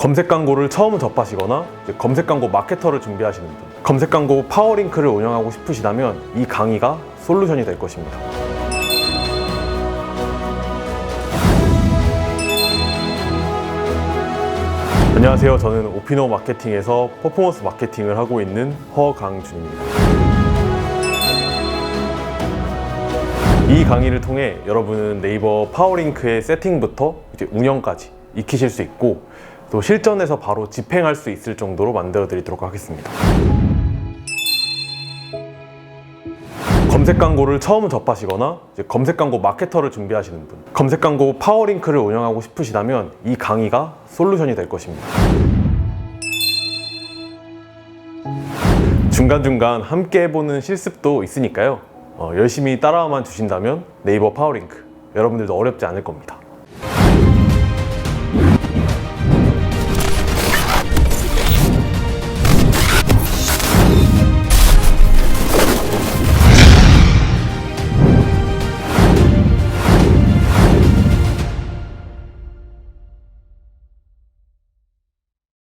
검색 광고를 처음 접하시거나 검색 광고 마케터를 준비하시는 분, 검색 광고 파워링크를 운영하고 싶으시다면 이 강의가 솔루션이 될 것입니다. 안녕하세요. 저는 오피노 마케팅에서 퍼포먼스 마케팅을 하고 있는 허강준입니다. 이 강의를 통해 여러분은 네이버 파워링크의 세팅부터 이제 운영까지 익히실 수 있고 또 실전에서 바로 집행할 수 있을 정도로 만들어 드리도록 하겠습니다. 검색 광고를 처음 접하시거나 검색 광고 마케터를 준비하시는 분, 검색 광고 파워링크를 운영하고 싶으시다면 이 강의가 솔루션이 될 것입니다. 중간중간 함께 해보는 실습도 있으니까요. 어, 열심히 따라만 주신다면 네이버 파워링크 여러분들도 어렵지 않을 겁니다.